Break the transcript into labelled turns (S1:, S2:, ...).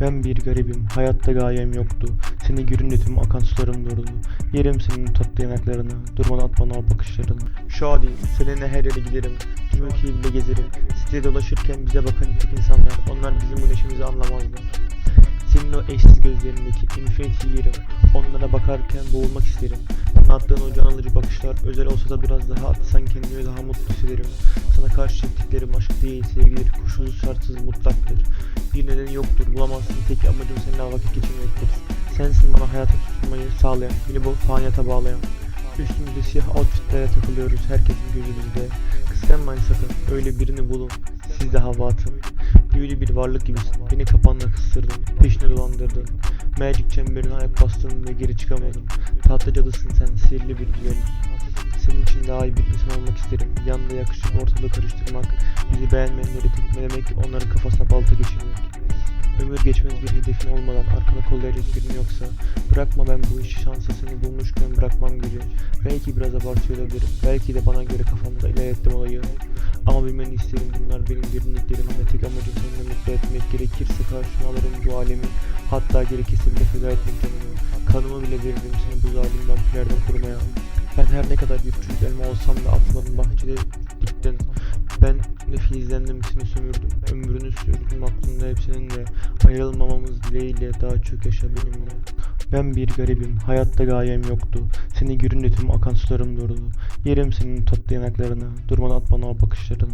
S1: Ben bir garibim, hayatta gayem yoktu. Seni görünce tüm akan sularım durdu. Yerim senin tatlı yanaklarını, durmadan at bana o bakışlarını. Şadiyim, seninle her yere giderim. Tüm ülkeyi gezerim. Sitede dolaşırken bize bakan tek insanlar, onlar bizim bu neşemizi anlamazlar. Senin o eşsiz gözlerindeki infinity'yi yerim. Onlara bakarken boğulmak isterim. Bana attığın o can alıcı bakışlar özel olsa da biraz daha atsan kendimi daha mutlu hissederim. Sana karşı çektiklerim aşk değil sevgidir, koşulsuz şartsız mutlaktır. Bir nedeni yoktur, bulamazsın tek amacım seninle vakit geçirmektir. Sensin bana hayata tutunmayı sağlayan, beni bu faniyata bağlayan. Üstümüzde siyah outfitlere takılıyoruz herkesin gözü bizde. Kıskanmayın sakın, öyle birini bulun. Siz de hava atın. Büyülü bir varlık gibisin. Beni kapanla kıstırdın, peşine dolandırdın. Magic çemberine ayak bastın ve geri çıkamadın. Tatlı cadısın sen, sihirli bir güzellik. Senin için daha iyi bir insan olmak isterim. Yanında yakışıp ortalığı karıştırmak, bizi beğenmeyenleri tekmelemek, onların kafasına balta geçirmek. Ömür geçmez bir hedefin olmadan arkana kollayacak birin yoksa? Bırakma ben bu işi şansa seni bulmuşken bırakmam gibi Belki biraz abartıyor olabilirim Belki de bana göre kafamda ilerlettim olayı. Ama bilmeni isterim bunlar benim derinliklerim. Ve tek amacım seninle mutlu etmek Gerekirse karşıma alırım bu alemi. Hatta gerekirse bile feda etmek canımı Kanımı bile veririm seni bu zalim vampirlerden korumaya Ben her ne kadar bir çocuk elma olsam diktin ben de filizlendim seni sömürdüm. Ömrünü sürdüm aklımda hep seninle Ayrılmamamız dileğiyle daha çok yaşa benimle. Ben bir garibim hayatta gayem yoktu. Seni görünce tüm akan sularım durdu. Yerim senin tatlı yanaklarını Durmadan at bana o bakışlarını